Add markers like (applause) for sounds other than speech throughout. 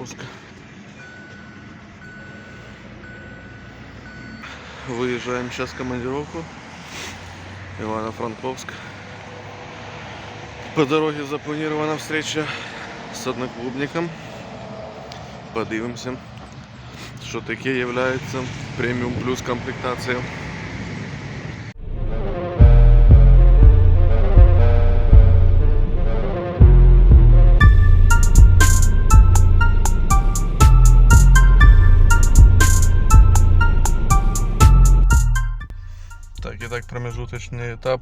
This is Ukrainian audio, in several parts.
Запуск. Выезжаем сейчас в командировку. Ивано-Франковск. По дороге запланирована встреча с одноклубником. Подивимося, що таке являється преміум плюс комплектація. промежуточный этап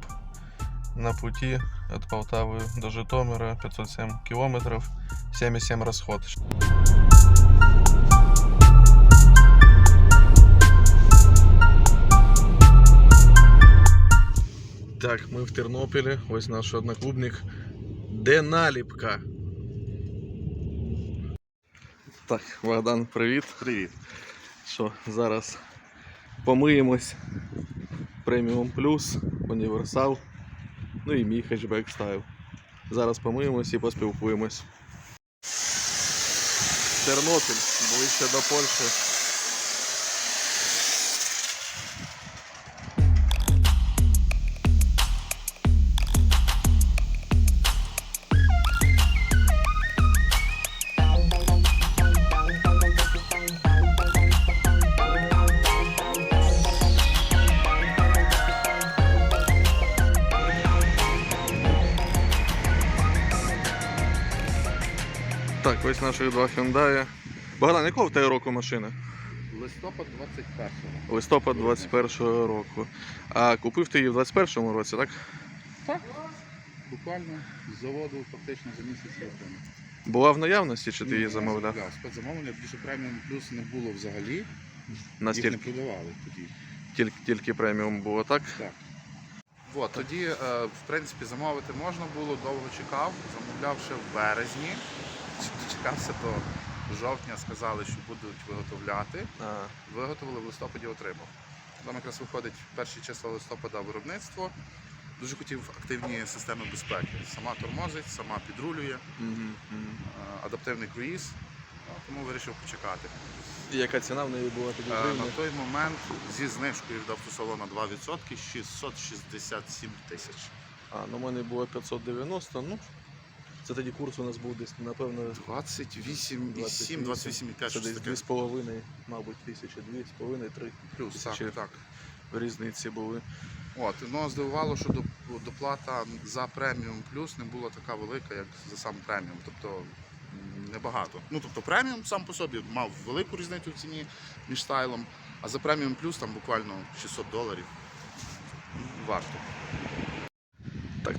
на пути от Полтавы до Житомира 507 километров, 7,7 расход. Так, ми в Тернополі, ось наш одноклубник. Де наліпка? Так, Богдан, привіт. Привіт. Що, зараз помиємось. Преміум плюс, Універсал. Ну і мій хетчбек стайл. Зараз помиємось і поспілкуємось. Тернопіль, ближче до Польщі. Наших два Hyundai. Богдан, якого в тебе року машина? Листопад 21-го. Листопад 21-го року. А купив ти її в 21-му році, так? Так. Буквально з заводу фактично за місяць я. Була в наявності, чи ти її замовляв? я Спецзамовлення, більше преміум плюс не було взагалі. Їх не Настільки продавали тоді. тільки, тільки преміум було, так? Так. От, тоді, е, в принципі, замовити можна було, довго чекав, замовляв ще в березні. Чекався до жовтня, сказали, що будуть виготовляти. А, Виготовили в листопаді, отримав. Там якраз виходить перші числа листопада виробництво. Дуже хотів активні системи безпеки. Сама тормозить, сама підрулює, е, адаптивний круїз. Тому вирішив почекати. І яка ціна в неї була тоді Е. На той момент зі знижкою від автосалона 2% 667 тисяч. А, ну в мене було 590, ну. Це тоді курс у нас був десь, напевно, 28,7, 28, 28 це щось десь таке. 2,5, мабуть, тисячі, 2,5-3 Плюс, так, тисячі. так. різниці були. От, ну, здивувало, що доп- доплата за преміум плюс не була така велика, як за сам преміум. Тобто м, небагато. Ну тобто преміум сам по собі мав велику різницю в ціні між стайлом, а за преміум плюс там буквально 600 доларів. Варто.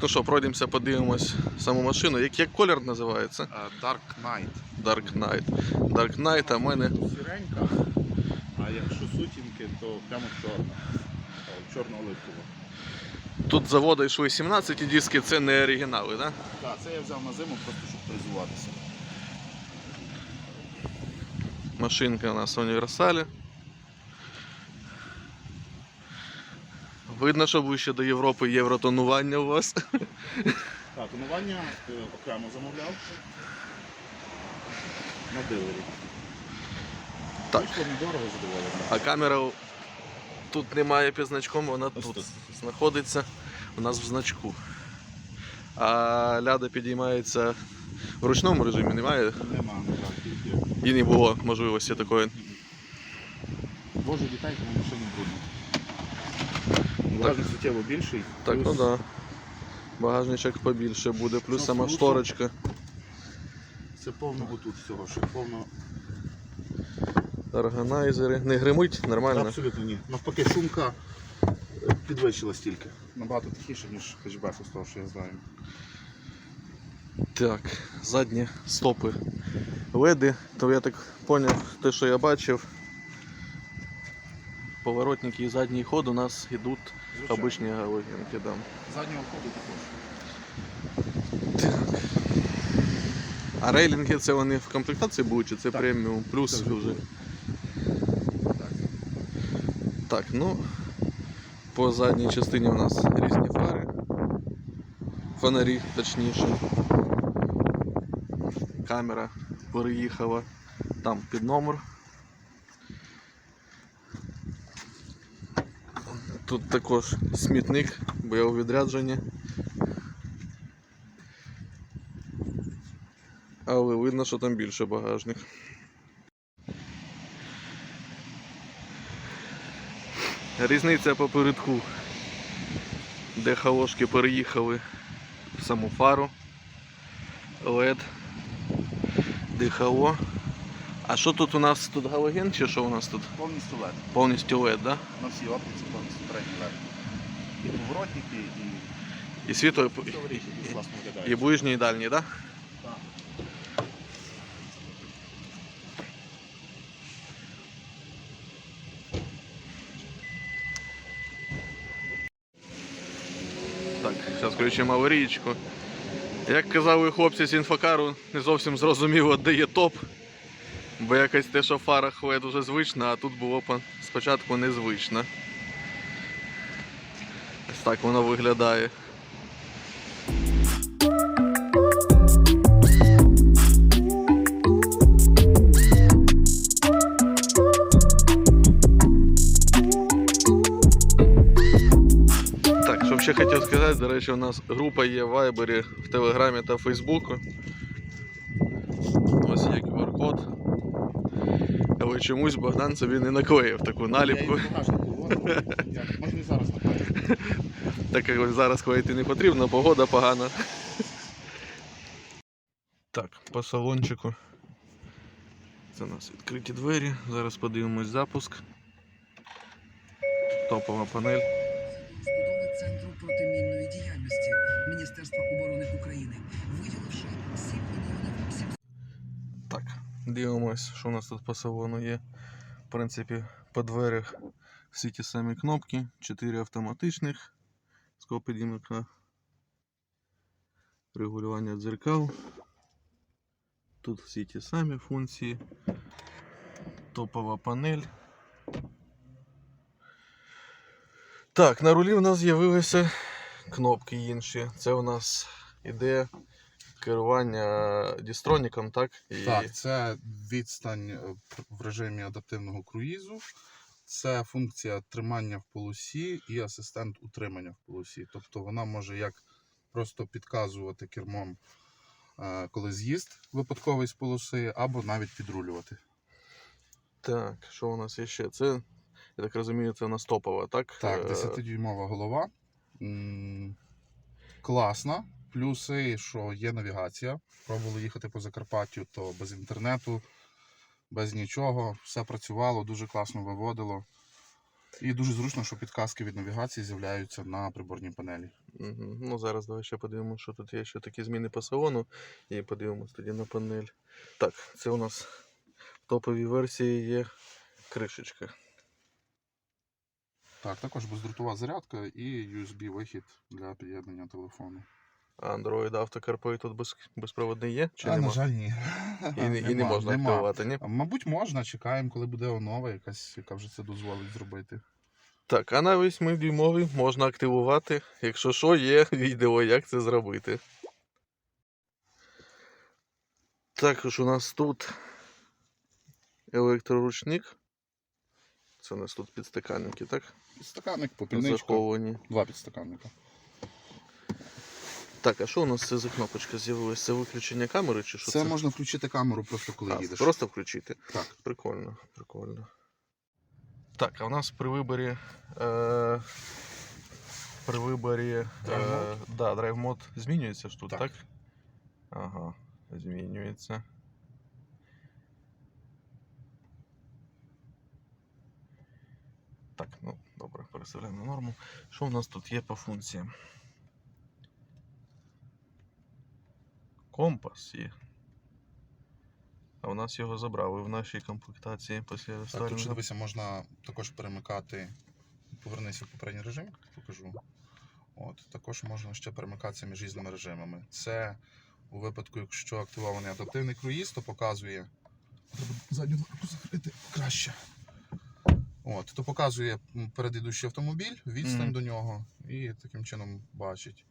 То що, пройдемося, подивимось саму машину. Як, як колір називається? Е, Dark Knight. Dark Knight. Dark Knight, а в мене Сіренька, а якщо сутінки, то прямо чорна. Чорно-оливкова. тут з заводу йшли 17 диски, це не оригінали, так? Так, це я взяв на зиму просто щоб призуватися. Машинка у нас в універсалі. Видно, що ближче до Європи євротонування у вас. Так, тонування е, окремо замовляв. На дилері. Так. Вийшло недорого задоволено. А камера тут немає під значком, вона Ось тут тут. знаходиться у нас в значку. А ляда підіймається в ручному режимі, немає. Нема, не так, тільки. І не було можливості такої. Боже, дітей тому машині брудно. Багажник суттєво більший. Так, плюс ну да. Багажничок побільше буде, плюс Що сама круто. шторочка. Це повно отут всього, що повно. Органайзери. Не гримить, нормально. Абсолютно ні. Навпаки, шумка е, підвищила стільки. Набагато тихіше, ніж хетчбеку, з того, що я знаю. Так, задні стопи леди. То я так поняв, те, що я бачив. Поворотники і задній ход у нас йдуть Звичайно. обичні галогенки. Да. Заднього ходу також. А рейлінги це вони в комплектації будуть, чи це Так. преміум плюс Це вже вже? Так. Так, ну по задній частині у нас різні фари. Фонарі, точніше. Камера переїхала там під номер. Тут також смітник, бо я. Але видно, що там більше багажник. Різниця попередку, де халошки переїхали в саму фару, LED, дихало. А що тут у нас тут галоген чи що у нас тут? Повністю LED. Повністю LED, да? На всій оптиці повністю передній LED. І поворотники, і І світло, все вирішить, дуже класно виглядає. і ближній, і дальній, да? Так. Так, зараз включимо аварійку. Як казали хлопці з інфокару, не зовсім зрозуміло, де є топ. Бо якось те, що в фарах LED дуже звично, а тут було спочатку незвично. Ось так воно виглядає. Так, що ще хотів сказати, до речі, у нас група є в Вайбері, в Телеграмі та Фейсбуку. Ось є QR-код. Але чомусь Богдан собі не наклеїв таку наліпку. Можна і зараз наклеїти. Так як зараз клеїти не потрібно, погода погана. Так, по салончику. Це у нас відкриті двері. Зараз подивимось запуск. Топова панель. Дивимось, що у нас тут по салону є. В принципі, по дверях всі ті самі кнопки, 4 автоматичних, скопідімника, регулювання дзеркал. Тут всі ті самі функції. Топова панель. Так, на рулі в нас з'явилися кнопки інші. Це у нас іде керування дістроніком, так? І... Так, це відстань е, в режимі адаптивного круїзу. Це функція тримання в полосі і асистент утримання в полосі. Тобто вона може як просто підказувати кермом, е, коли з'їзд випадковий з полоси, або навіть підрулювати. Так, що у нас є ще? Це, я так розумію, це у нас топова, так? Так, Е, 10-дюймова голова. Класна. Плюси, що є навігація. Пробували їхати по Закарпаттю, то без інтернету, без нічого. Все працювало, дуже класно виводило. І дуже зручно, що підказки від навігації з'являються на приборній панелі. Мгм. Ну, зараз давай ще подивимося, що тут є ще такі зміни по салону. І подивимось тоді на панель. Так, це у нас в топовій версії є кришечка. Так, також бездротова зарядка і USB-вихід для під'єднання телефону. Android Auto CarPlay тут без, безпроводний є? Чи а, нема? на жаль, ні. (laughs) І, не- і не можна нема. активувати, ні? Мабуть, можна, чекаємо, коли буде онова якась, яка вже це дозволить зробити. Так, а на 8 дюймовий можна активувати. Якщо що, є (laughs) відео, як це зробити. Також у нас тут електроручник. Це у нас тут підстаканники, так? Підстаканник, попільничка. Заховані. Два підстаканника. Так, а що у нас це за кнопочка з'явилася? Це виключення камери чи що Це це? можна включити камеру просто коли А, їдеш. Просто включити. Так. Прикольно, прикольно. Так, а у нас при виборі. Е, при виборі. Е, Drive да, драйв мод змінюється ж тут, так. Так. Ага, змінюється. Так, ну добре, переставляємо на норму. Що у нас тут є по функціям? Компас є. А у нас його забрали в нашій комплектації після Так, тут ще дивися, можна також перемикати. Повернися в попередній режим, покажу. От, також можна ще перемикатися між різними режимами. Це у випадку, якщо активований адаптивний круїз, то показує. Треба задню дверку закрити краще. От, то показує передідущий автомобіль, відстань Мгм. до нього і таким чином бачить.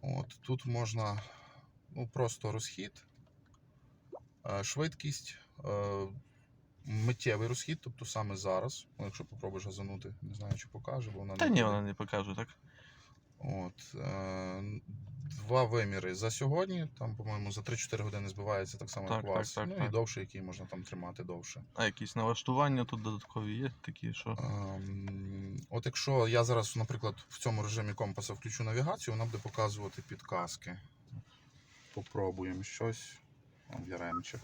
От, тут можна ну, просто розхід. Е, Швидкість, е, миттєвий розхід, тобто саме зараз. Ну, якщо попробуєш газанути, не знаю, чи покаже, бо вона Та не ні, вона не покаже, так? От, е, два виміри за сьогодні, там, по-моєму, за 3-4 години збивається так само, Так, як у так, вас. так, ну так. і довше, який можна там тримати довше. А якісь налаштування тут додаткові є такі, що. Ем, от якщо я зараз, наприклад, в цьому режимі компаса включу навігацію, вона буде показувати підказки. Попробуємо щось. Яремчик.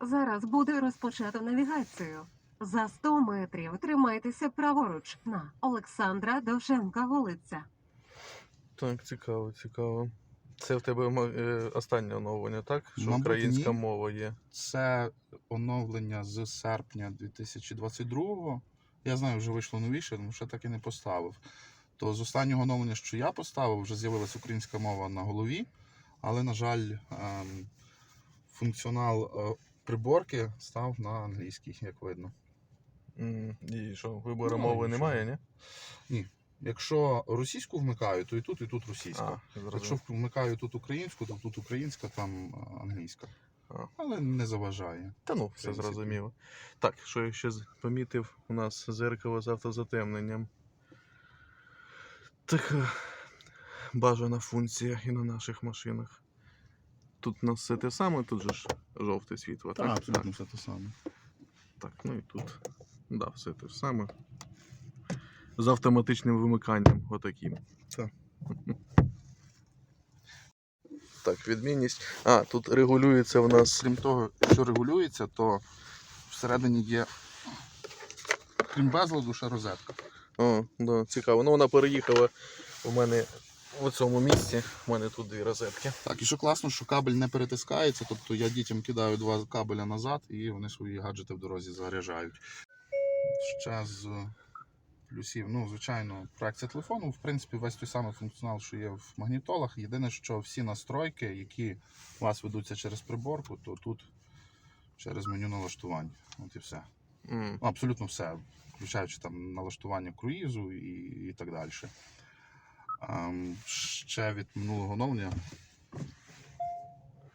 Зараз буде розпочато навігацію. За 100 метрів тримайтеся праворуч на Олександра Довженка вулиця. Так, цікаво, цікаво. Це в тебе е, останнє оновлення, так? Що Мабуть, українська ні. мова є. Це оновлення з серпня 2022-го. Я знаю, вже вийшло новіше, тому що так і не поставив. То з останнього оновлення, що я поставив, вже з'явилася українська мова на голові, але, на жаль, ем, функціонал е, приборки став на англійський, як видно. І що, вибору Ну, мови немає, ні? Ні. Якщо російську вмикаю, то і тут, і тут російська. А, Якщо вмикаю тут українську, то тут українська, там е, англійська. Але не заважає. Та ну, все зрозуміло. Так, що я ще помітив, у нас зеркало з автозатемненням. Така бажана функція і на наших машинах. Тут у нас все те саме, тут же ж жовте світло, так? Так, абсолютно все те саме. Так, ну і тут. Да, все те ж саме. З автоматичним вимиканням, отаким. Так. (laughs) Так, відмінність. А, тут регулюється в нас. Крім того, що регулюється, то всередині є, крім безладу, ще розетка. О, да, цікаво. Ну вона переїхала у мене в цьому місці. У мене тут дві розетки. Так, і що класно, що кабель не перетискається, тобто я дітям кидаю два кабеля назад і вони свої гаджети в дорозі заряджають. Ще з плюсів, ну, звичайно, проекція телефону, в принципі, весь той самий функціонал, що є в магнітолах. Єдине, що всі настройки, які у вас ведуться через приборку, то тут через меню налаштувань. От і все. Ну, Абсолютно все, включаючи там налаштування круїзу і, і так далі. Ем, ще від минулого оновлення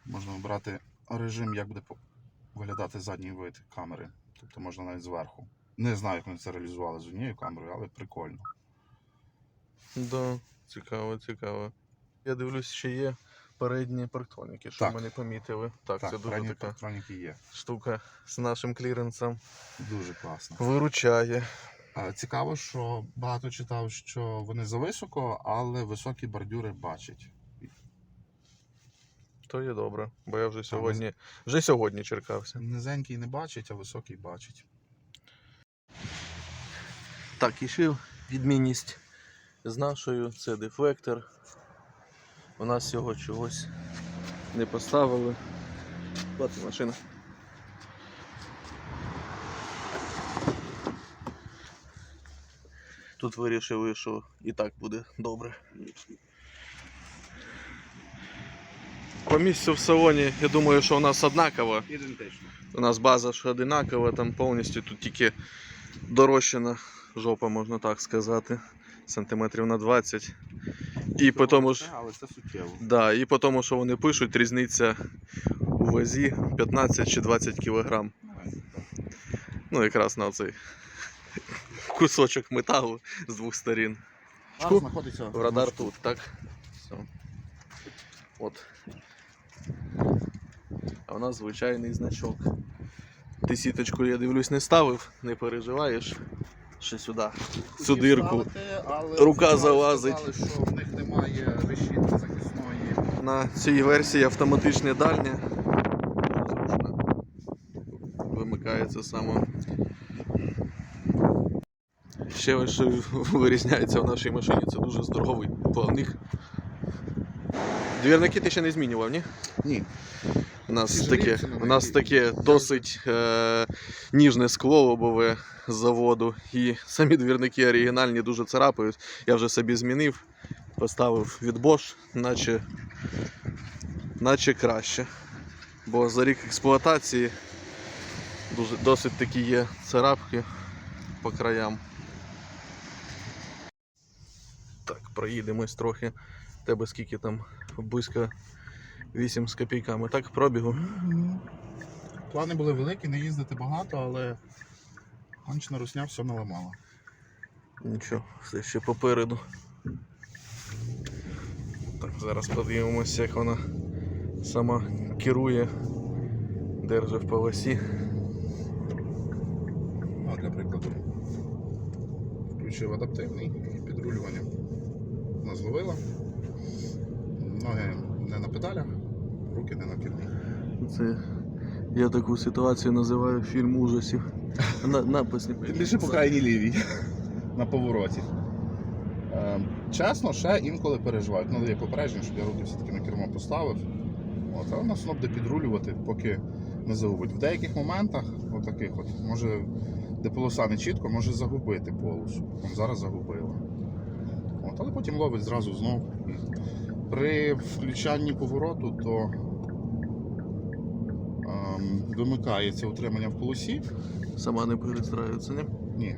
можна обрати режим, як буде виглядати задній вид камери. Тобто можна навіть зверху. Не знаю, як вони це реалізували з однією камерою, але прикольно. Да, цікаво, цікаво. Я дивлюсь, ще є передні парктроніки, що Так. ми не помітили. Так, це дуже передні така електроніки є. штука з нашим кліренсом. Дуже класно. Виручає. Е, Цікаво, що багато читав, що вони зависоко, але високі бордюри бачать. То є добре, бо я вже сьогодні, вже сьогодні черкався. Низенький не бачить, а високий бачить. Так, і ще відмінність з нашою це дефлектор. У нас його чогось не поставили. От машина. Тут вирішили, що і так буде добре. По місцю в салоні, я думаю, що у нас однаково. Ідентично. У нас база ж одинакова, там повністю тут тільки дорощена жопа, можна так сказати. Сантиметрів на 20. І по тому ж, Але це суттєво. да, і по тому, що вони пишуть, різниця у вазі 15 чи 20 кілограм. Ну, якраз на цей кусочок металу з двох сторін. Зараз знаходиться Радар тут, так? Все. От. А у нас звичайний значок. Ти сіточку, я дивлюсь, не ставив, не переживаєш. Ще сюди. Цю дирку. Рука залазить. Сказали, що в них немає решітки захисної. На цій версії автоматичне дальнє. Зручно. Вимикається само. Ще що вирізняється в нашій машині. Це дуже здоровий плавник. Двірники ти ще не змінював, ні? Ні. У нас таке, у нас таке досить е, ніжне скло лобове з заводу. І самі двірники оригінальні дуже царапають. Я вже собі змінив, поставив від Bosch, наче, наче краще. Бо за рік експлуатації дуже, досить такі є царапки по краям. Так, проїдемось трохи. Тебе скільки там близько 8 з копійками, так? Пробігу. Плани були великі, не їздити багато, але гончна русня все наламала. Нічого, все ще попереду. Так, зараз подивимося, як вона сама керує, держить в полосі. Ну, для прикладу. Включив адаптивний підрулювання. Вона зловила. Ноги не на педалях, руки не на кермі. Це я таку ситуацію називаю фільм ужасів. На, напис не Більше по крайній лівій на повороті. Е, чесно, ще інколи переживають. Ну, є попередження, щоб я руки все-таки на кермо поставив. От, але нас буде підрулювати, поки не загубить. В деяких моментах, отаких от, може, де полоса не чітко, може загубити полосу. Там зараз загубила. От, але потім ловить зразу знов. При включанні повороту, то вимикається утримання в полосі. Сама не перестраюється, ні? Ні.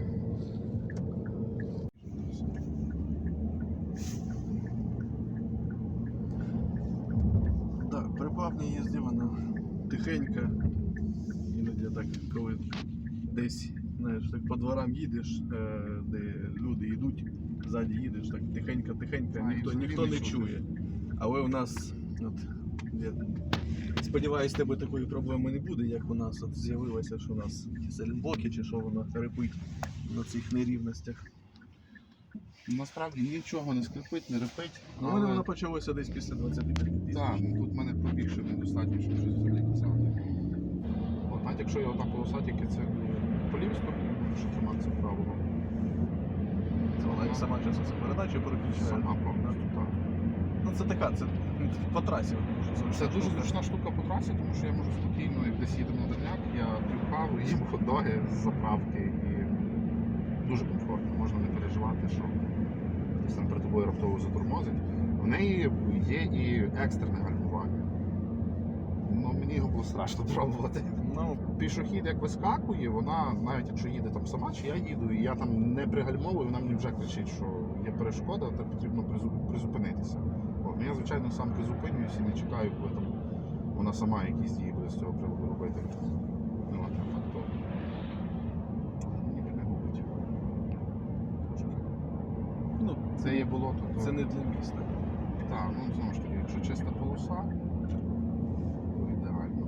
Так, при плавній їзді вона тихенька. Іноді так, коли десь знаєш, так по дворам їдеш, е, де люди йдуть, ззаді їдеш, так тихенько-тихенько, ніхто, ніхто не чує. Але у нас, от, сподіваюсь, тебе такої проблеми не буде, як у нас от з'явилося, що у нас селенблоки чи що воно репить на цих нерівностях. Насправді нічого не скрипить, не репить. Ну, але... воно почалося десь після 25 тисяч. Так, ну тут в мене пробігши недостатньо, щоб щось взагалі казати. От, навіть якщо є одна полоса, тільки це по лівій стороні, що триматися правого. Це вона як сама часом це передачу переключає. Сама повністю, так. Ну це така, це по трасі. Це дуже зручна штука по трасі, тому що я можу спокійно, як десь їдемо на дальняк, я п'ю каву, (laughs) їм хот-доги з заправки і дуже комфортно. Можна не переживати, що хтось там перед тобою раптово затормозить. В неї є і екстрене гальмування. Ну, мені його було страшно (laughs) пробувати. Ну, Пішохід як вискакує, вона навіть якщо їде там сама, чи я їду, і я там не пригальмовую, вона мені вже кричить, що є перешкода, то потрібно призу- призупинитися. Ну, я, звичайно, сам призупинююся і не чекаю, коли там вона сама якісь дії буде з цього приводу робити. Ну, а так, то ніби не губить. Ну Це є болото, то це не для міста. так, ну знову ж таки, якщо чиста полоса, то ідеально.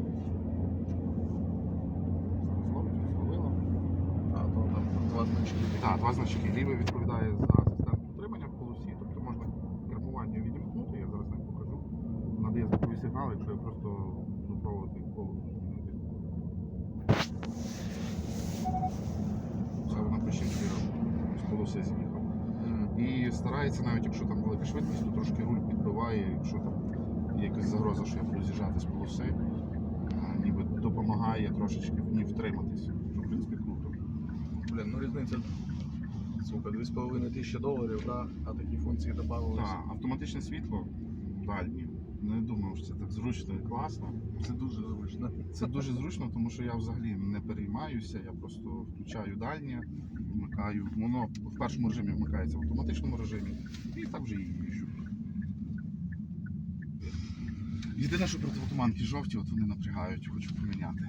Зараз ловить, зловила. А то там два значки. Так, два значки. Лівий відповідає за систему утримання в полосі, тобто можна кермування відімкнути, я зараз не покажу. Надає звуковий сигнал, якщо я просто змінити. Це вона пише, з полоси з'їхав. І старається, навіть якщо там велика швидкість, то трошки руль підбиває, якщо там є якась загроза, що я буду з'їжджати з полоси, ніби допомагає трошечки в ній втриматись. Що, в принципі, круто. Блін, ну різниця. Сука, 2,5 тисячі доларів, да? а такі функції додавалися. Так, автоматичне світло дальнє. Не думав, що це так зручно і класно. Це дуже зручно. Це дуже зручно, тому що я взагалі не переймаюся, я просто включаю дальнє, вмикаю. Воно в першому режимі вмикається в автоматичному режимі і так вже і їжджу. Єдине, що противотуманки жовті, от вони напрягають, хочу поміняти.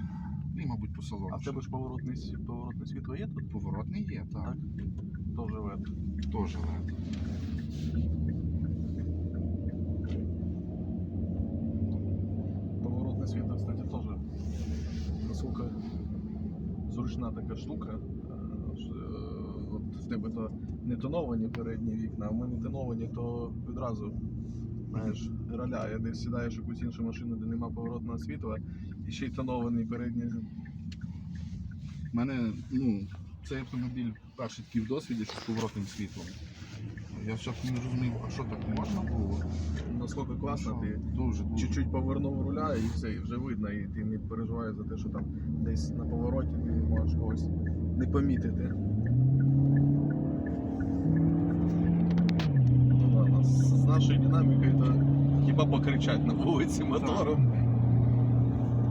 І, мабуть, по салону. А в тебе ж поворотне, поворотне світло є тут? поворотний є, так. Так. Тоже LED. Теж LED. Поворотне світло, кстати, теж наскільки зручна така штука. Е, е, От в тебе то не тоновані передні вікна, а в мене тоновані, то відразу знаєш, роляє, десь сідаєш якусь іншу машину, де нема поворотного світла, і ще й тонований передні. У мене, ну, цей автомобіль перший такий в досвіді, що з поворотним світлом. Я спочатку не розумів, а що так можна було? Наскільки класно, ти Дуже, дуже. чуть-чуть повернув руля і все, і вже видно, і ти не переживаєш за те, що там десь на повороті ти можеш когось не помітити. Ну ладно, з, з нашою динамікою то хіба покричать на вулиці мотором.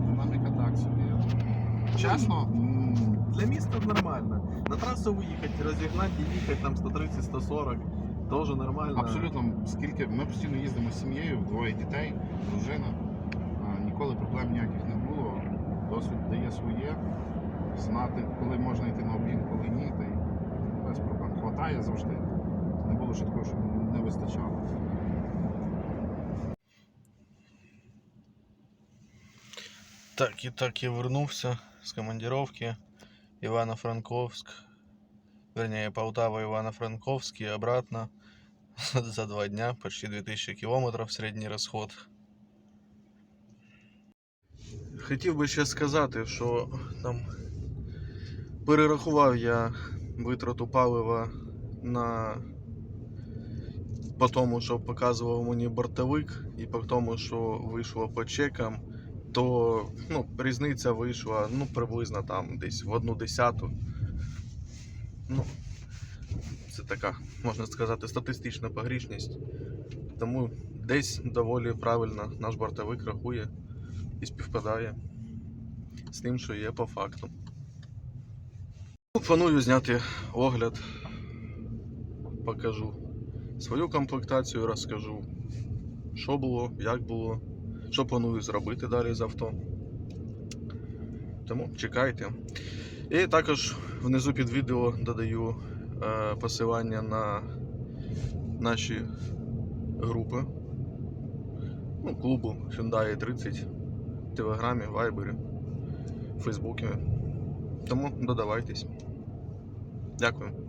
Динаміка так собі. Чесно, м, Для міста нормально. На трасу виїхати, розігнати і їхати там 130-140, теж нормально. Абсолютно, скільки ми постійно їздимо з сім'єю, двоє дітей, дружина. Ніколи проблем ніяких не було. Досвід дає своє. Знати, коли можна йти на обмін, коли ні, та й без проблем. Хватає завжди. Не було ще такого, що не вистачало. Так, і так я вернувся з командировки Ивано-Франковск. Вернее, Полтава, Ивано-Франковск и обратно (laughs) за два дня, почти 2000 кілометрів средній розход. Хотів би ще сказати, що там перерахував я витрату палива на по тому, що показував мені бортовик, і по тому, що вийшло по чекам, то ну, різниця вийшла ну, приблизно там десь в одну десяту. Ну, така, можна сказати, статистична погрішність. Тому десь доволі правильно наш бортовик рахує і співпадає з тим, що є по факту. Ну, Планую зняти огляд, покажу свою комплектацію, розкажу, що було, як було, що планую зробити далі з авто. Тому чекайте. І також внизу під відео додаю посилання на наші групи ну, клубу Hyundai 30 в Телеграмі, Вайбері, Фейсбуці. Тому додавайтесь. Дякую.